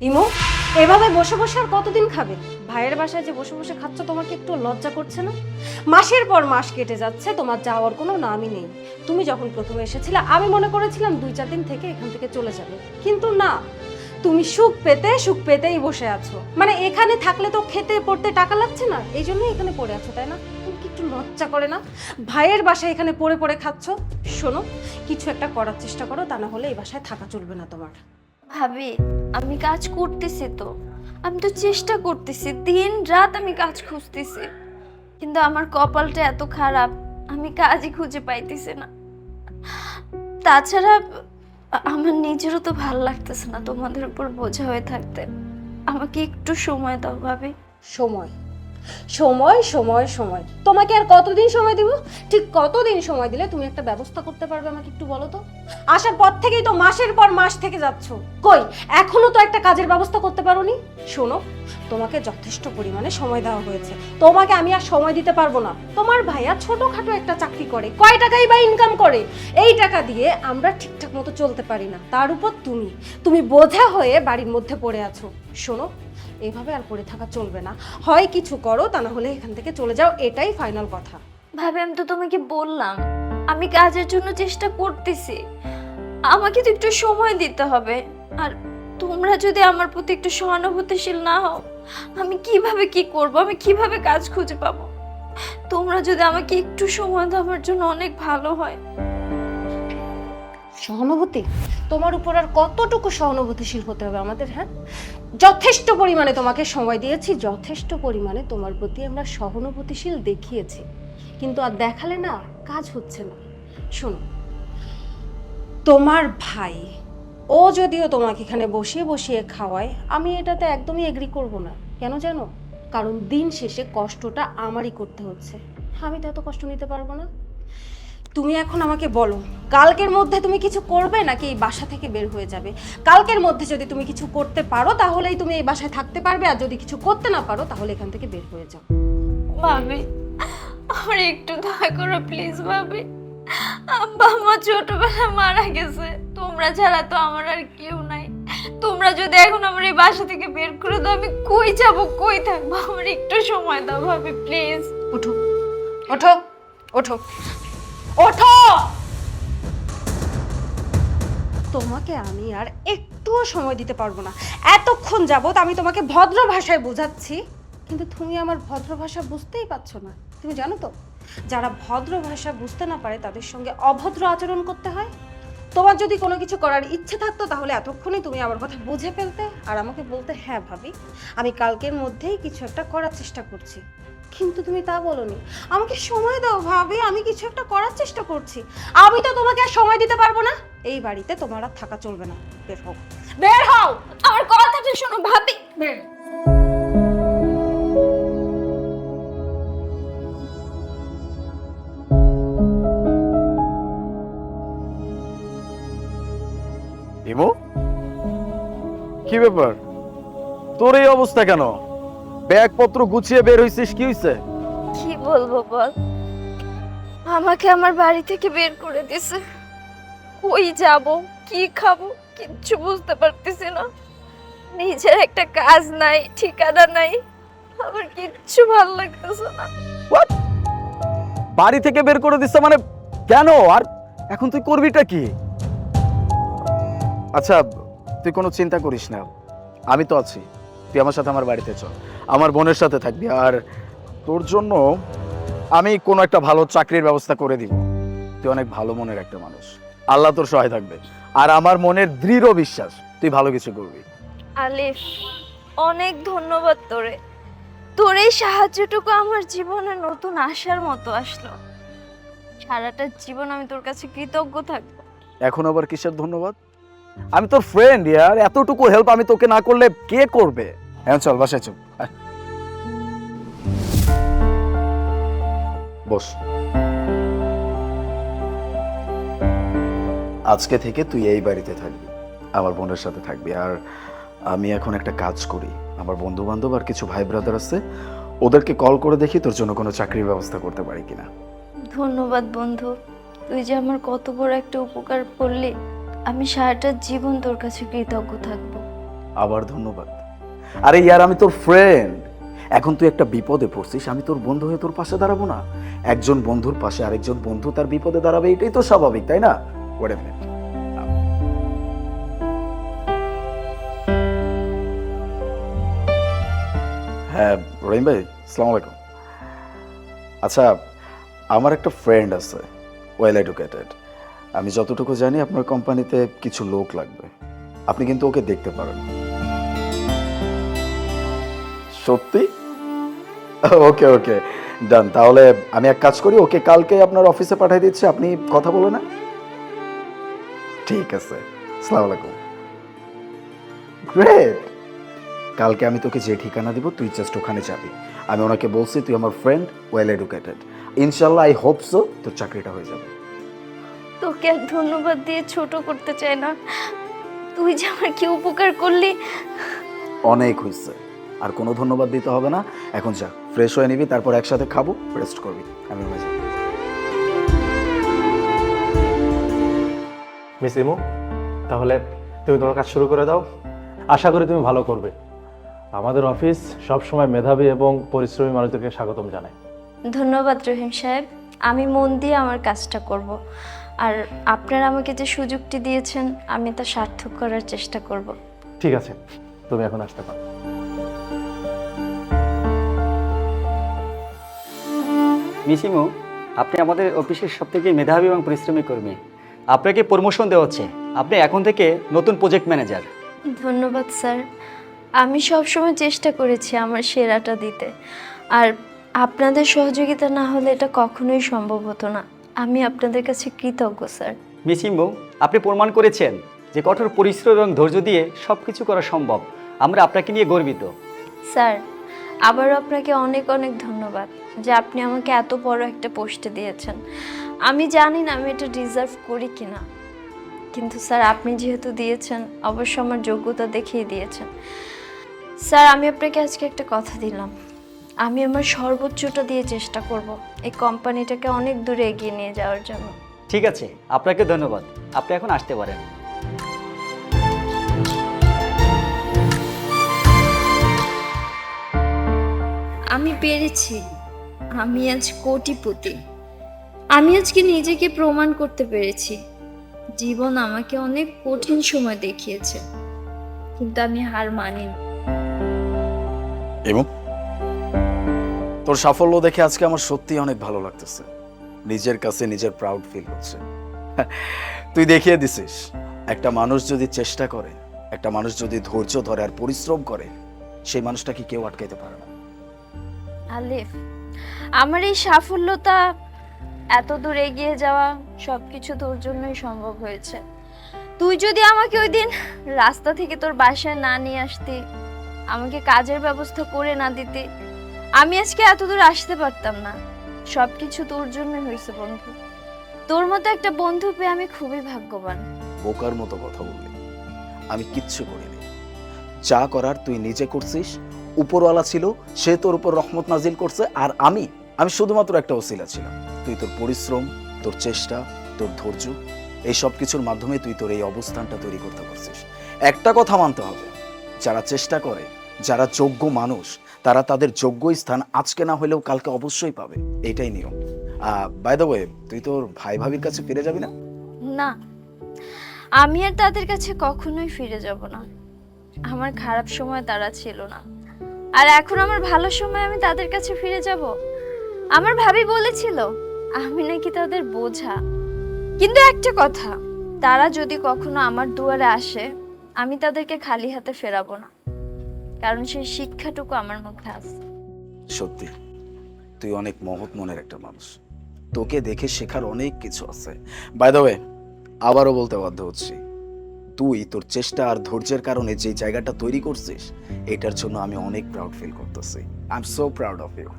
Imo, এভাবে বসে বসে আর কতদিন খাবে? ভাইয়ের বাসায় যে বসে বসে খাচ্ছ, তোমাকে একটু লজ্জা করছে না? মাসের পর মাস কেটে যাচ্ছে, তোমার যাওয়ার কোনো নামই নেই। তুমি যখন প্রথমে এসেছিলে, আমি মনে করেছিলাম দুই চার দিন থেকে এখান থেকে চলে যাবে। কিন্তু না, তুমি সুখ পেতে, সুখ পেতেই বসে আছো। মানে এখানে থাকলে তো খেতে, পড়তে টাকা লাগছে না, এই জন্যই এখানে পড়ে আছো, তাই না? তুমি একটু লজ্জা করে না? ভাইয়ের বাসায় এখানে পড়ে পড়ে খাচ্ছ? শোনো, কিছু একটা করার চেষ্টা করো, তা না হলে এই বাসায় থাকা চলবে না তোমার। ভাবি, আমি কাজ করতেছি তো। আমি তো চেষ্টা করতেছি, দিন রাত আমি কাজ খুঁজতেছি। কিন্তু আমার কপালটা এত খারাপ, আমি কাজই খুঁজে পাইতেছি না। তাছাড়া আমার নিজেরও তো ভালো লাগতেছে না তোমাদের উপর বোঝা হয়ে থাকতে। আমাকে একটু সময় দাও ভাবি। সময়? সময় সময় সময়। তোমাকে আর কতদিন সময় দিব? ঠিক কতদিন সময় দিলে তুমি একটা ব্যবস্থা করতে পারবে আমাকে একটু বলো তো? আসার পর থেকেই তো মাসের পর মাস থেকে যাচ্ছ। কই, এখনও তো একটা কাজের ব্যবস্থা করতে পারোনি? শোনো, তোমাকে যথেষ্ট পরিমাণে সময় দেওয়া হয়েছে। তোমাকে আমি আর সময় দিতে পারব না। তোমার ভাইয়া ছোটখাটো একটা চাকরি করে। কয় টাকাই বা ইনকাম করে? এই টাকা দিয়ে আমরা ঠিকঠাক মতো চলতে পারি না। তার উপর তুমি তুমি বোঝা হয়ে বাড়ির মধ্যে পড়ে আছো। শোনো এইভাবে আর পড়ে থাকা চলবে না। হয় কিছু করো, তা না হলে এখান থেকে চলে যাও, এটাই ফাইনাল কথা। ভাবি, আমি তো তোমাকে বললাম। আমি কাজের জন্য চেষ্টা করতেছি। আমাকে তো একটু সময় দিতে হবে। আর তোমরা যদি আমার প্রতি একটু সহানুভূতিশীল না হও, আমি কীভাবে কি করব? আমি কীভাবে কাজ খুঁজে পাবো? তোমরা যদি আমাকে একটু সময় দাও, আমার জন্য অনেক ভালো হয়। সহানুভূতি? তোমার উপর আর কতটুকু সহানুভূতিশীল হতে হবে আমাদের হ্যাঁ? যথেষ্ট পরিমাণে তোমাকে সময় দিয়েছি, যথেষ্ট পরিমাণে তোমার প্রতি আমরা সহানুভূতিশীল দেখিয়েছি। কিন্তু আর দেখালে না কাজ হচ্ছে না। শোনো, তোমার ভাই, ও যদিও তোমাকে এখানে বসিয়ে বসিয়ে খাওয়ায়, আমি এটাতে একদমই এগ্রি করব না। কেন জানো? কারণ দিন শেষে কষ্টটা আমারই করতে হচ্ছে। আমি তো এত কষ্ট নিতে পারব না। তুমি এখন আমাকে বলো কালকের মধ্যে তুমি কিছু করবে নাকি এই বাসা থেকে বের হয়ে যাবে? কালকের মধ্যে যদি তুমি কিছু করতে পারো তাহলেই তুমি এই বাসায় থাকতে পারবে আর যদি কিছু করতে না পারো তাহলে এখান থেকে বের হয়ে যাও। ভাবি আমার একটু দয়া করো প্লিজ ভাবি। আব্বা আমার ছোটবেলায় মারা গেছে। তোমরা ছাড়া তো আমার আর কেউ নাই। তোমরা যদি এখন আমার এই বাসা থেকে বের করে দাও আমি কই যাব কই থাকব? আমার একটু সময় দাও ভাবি প্লিজ। ওঠো ওঠো ওঠো ওঠো তোমাকে আমি আর একটুও সময় দিতে পারব না। এতক্ষণ যাবত আমি তোমাকে ভদ্র ভাষায় বোঝাচ্ছি, কিন্তু তুমি আমার ভদ্র ভাষা বুঝতেই পারছ না। তুমি জানো তো, যারা ভদ্র ভাষা বুঝতে না পারে, তাদের সঙ্গে অভদ্র আচরণ করতে হয়। তোমার যদি কোনো কিছু করার ইচ্ছে থাকতো, তাহলে এতক্ষণই তুমি আমার কথা বুঝে ফেলতে আর আমাকে বলতে হ্যাঁ ভাবি, আমি কালকের মধ্যেই কিছু একটা করার চেষ্টা করছি। কিন্তু তুমি তা বলনি। আমাকে সময় দাও ভাবি আমি কিছু একটা করার চেষ্টা করছি। আমি তো তোমাকে আর সময় দিতে পারব না। এই বাড়িতে তোমার আর থাকা চলবে না। বের হও। বের হও! আমার কথাটা শোনো ভাবি। বের। ইমো? কি ব্যাপার? তোর এই অবস্থা কেন? ব্যাগপত্র গুছিয়ে বের হইছিস কি হইছে? কি বলব বল? আমাকে আমার বাড়ি থেকে বের করে দিছে। কই যাব কি খাব কিচ্ছু বুঝতে পারতেছি না। নিজের একটা কাজ নাই ঠিকানা নাই। আমার কিচ্ছু ভালো লাগতেছে না? বাড়ি থেকে বের করে দিচ্ছে মানে কেন? আর এখন তুই করবিটা কি? আচ্ছা তুই কোনো চিন্তা করিস না। আমি তো আছি। তুই আমার সাথে আমার বাড়িতে চল। আমার বোনের সাথে থাকবি আর তোর জন্য আমি কোনো একটা ভালো চাকরির ব্যবস্থা করে দিব। তুই অনেক ভালো মনের একটা মানুষ। আল্লাহ তোর সহায় থাকবে। আর আমার মনের দৃঢ় বিশ্বাস তুই ভালো কিছু করবি। আলিফ অনেক ধন্যবাদ তোরে। তোর এই সাহায্যটুকু আমার জীবনে নতুন আশার মতো আসলো। সারাটা জীবন আমি তোর কাছে কৃতজ্ঞ থাকব। এখন আবার কিসের ধন্যবাদ? আমি তোর ফ্রেন্ড ইয়ার। এতটুকু হেল্প আমি তোকে না করলে কে করবে? হ্যাঁ চল বাসায় চল। বস। আজকে থেকে তুই এই বাড়িতে থাকবি আমার বোনের সাথে থাকবি। আর আমি এখন একটা কাজ করি। আমার বন্ধু বান্ধব আর কিছু ভাই ব্রাদার আছে ওদেরকে কল করে দেখি তোর জন্য কোনো চাকরির ব্যবস্থা করতে পারি কিনা। ধন্যবাদ বন্ধু। তুই যে আমার কত বড় একটা উপকার করলি আমি সারাটা জীবন তোর কাছে কৃতজ্ঞ থাকব। আবার ধন্যবাদ। আরে ইয়ার, আমি তোর ফ্রেন্ড এখন তুই একটা বিপদে পড়ছিস, আমি তোর বন্ধু হয়ে তোর পাশে দাঁড়াবো না। একজন বন্ধুর পাশে আরেকজন বন্ধু তার বিপদে দাঁড়াবে, এটাই তো স্বাভাবিক, তাই না. হ্যাঁ রহিম ভাই সালাম আলাইকুম। আচ্ছা আমার একটা ফ্রেন্ড আছে ওয়েল এডুকেটেড আমি যতটুকু জানি, আপনার কোম্পানিতে কিছু লোক লাগবে। আপনি কিন্তু ওকে দেখতে পারেন। সত্যি? ওকে ওকে ডান। তাহলে আমি এক কাজ করি ওকে কালকে আপনার অফিসে পাঠিয়ে দিচ্ছি আপনি কথা বলে না ঠিক আছে সালাম আলাইকুম। গ্রেট! কালকে আমি তোকে যে ঠিকানা দিব তুই জাস্ট ওখানে যাবি। আমি ওনাকে বলছি তুই আমার ফ্রেন্ড ওয়েল এডুকেটেড ইনশাল্লাহ আই হোপ সো তোর চাকরিটা হয়ে যাবে। তোকে আর ধন্যবাদ দিয়ে ছোট করতে চাই না। তুই যে আমার কি উপকার করলি। অনেক হয়েছে। আর কোনো ধন্যবাদ দিতে হবে না। এখন যা ফ্রেশ হয়ে নিবি তারপর একসাথে খাব রেস্ট করবি। আমি রুমে যাই মিস ইমু তাহলে তুমি তোমার কাজ শুরু করে দাও। আশা করি তুমি ভালো করবে। আমাদের অফিস সব সময় মেধাবী এবং পরিশ্রমী মানুষদেরকে স্বাগতম জানায়। ধন্যবাদ রহিম সাহেব। আমি মন দিয়ে আমার কাজটা করব। আর আপনারা আমাকে যে সুযোগটি দিয়েছেন আমি তা সার্থক করার চেষ্টা করব। ঠিক আছে তুমি এখন আসতে পারো। মিসিমু আপনি আমাদের অফিসের সব থেকে মেধাবী এবং পরিশ্রমী কর্মী। আপনাকে প্রমোশন দেওয়া হচ্ছে। আপনি এখন থেকে নতুন প্রজেক্ট ম্যানেজার ধন্যবাদ স্যার। আমি সবসময় চেষ্টা করেছি আমার সেরাটা দিতে। আর আপনাদের সহযোগিতা না হলে এটা কখনোই সম্ভব হতো না। আমি আপনাদের কাছে কৃতজ্ঞ স্যার। মিসিমু আপনি প্রমাণ করেছেন যে কঠোর পরিশ্রম এবং ধৈর্য দিয়ে সব কিছু করা সম্ভব। আমরা আপনাকে নিয়ে গর্বিত। স্যার আবারও আপনাকে অনেক অনেক ধন্যবাদ যে আপনি আমাকে এত বড় একটা পোস্টে দিয়েছেন। আমি জানি না আমি এটা ডিজার্ভ করি কি না কিন্তু স্যার, আপনি যেহেতু দিয়েছেন অবশ্য আমার যোগ্যতা দেখেই দিয়েছেন। স্যার, আমি আপনাকে আজকে একটা কথা দিলাম। আমি আমার সর্বোচ্চটা দিয়ে চেষ্টা করব এই কোম্পানিটাকে অনেক দূরে এগিয়ে নিয়ে যাওয়ার জন্য। ঠিক আছে, আপনাকে ধন্যবাদ। আপনি এখন আসতে পারেন। আমি পেরেছি। আমি আজ কোটিপতি। আমি আজকে নিজেকে প্রমাণ করতে পেরেছি। জীবন আমাকে অনেক কঠিন সময় দেখিয়েছে, কিন্তু আমি হার মানিনি। এবং তোর সাফল্য দেখে আজকে আমার সত্যি অনেক ভালো লাগতেছে। নিজের কাছে নিজের প্রাউড ফিল হচ্ছে। তুই দেখিয়ে দিছিস, একটা মানুষ যদি চেষ্টা করে, একটা মানুষ যদি ধৈর্য ধরে আর পরিশ্রম করে, সেই মানুষটাকে কেউ আটকাইতে পারে না। আলিফ আমার এই সাফল্যতা এত দূর এগিয়ে যাওয়া সবকিছু তোর জন্যই সম্ভব হয়েছে। তুই যদি আমাকে ওই দিন রাস্তা থেকে তোর বাসায় না নিয়ে আসতি, আমাকে কাজের ব্যবস্থা করে না দিতে, আমি আজকে এত দূর আসতে পারতাম না। সবকিছু তোর জন্যই হয়েছে বন্ধু। তোর মতো একটা বন্ধু পেয়ে আমি খুবই ভাগ্যবান। বোকার মতো কথা বললি। আমি কিচ্ছু করিনি। যা করার তুই নিজে করছিস উপরওয়ালা ছিল, সে তোর উপর রহমত নাজিল করছে, আর আমি আমি শুধুমাত্র একটা ওসিলা ছিলাম। তুই তোর পরিশ্রম, তোর চেষ্টা, তোর ধৈর্য, এই সব কিছুর মাধ্যমে তুই তোর এই অবস্থানটা তৈরি করতে পারছিস। একটা কথা মানতে হবে, যারা চেষ্টা করে, যারা যোগ্য মানুষ, তারা তাদের যোগ্য স্থান আজকে না হলেও কালকে অবশ্যই পাবে। এটাই নিয়ম। বাই দ্য ওয়ে তুই তোর ভাই ভাবির কাছে ফিরে যাবি না? না, আমি আর তাদের কাছে কখনোই ফিরে যাব না। আমার খারাপ সময় তারা ছিল না। আর এখন আমার ভালো সময়, আমি তাদের কাছে ফিরে যাব। আমার ভাবি বলেছিল, আমি নাকি তাদের বোঝা। কিন্তু একটা কথা, তারা যদি কখনো আমার দুয়ারে আসে, আমি তাদেরকে খালি হাতে ফেরাবো না। কারণ সেই শিক্ষাটুকু আমার মধ্যে আছে। সত্যি, তুই অনেক মহৎ মনের একটা মানুষ। তোকে দেখে শেখার অনেক কিছু আছে। বাই দ্য ওয়ে আবারও বলতে বাধ্য হচ্ছি। তুই তোর চেষ্টা আর ধৈর্যের কারণে যে জায়গাটা তৈরি করছিস, এটার জন্য আমি অনেক প্রাউড ফিল করতেছি। I am so proud of you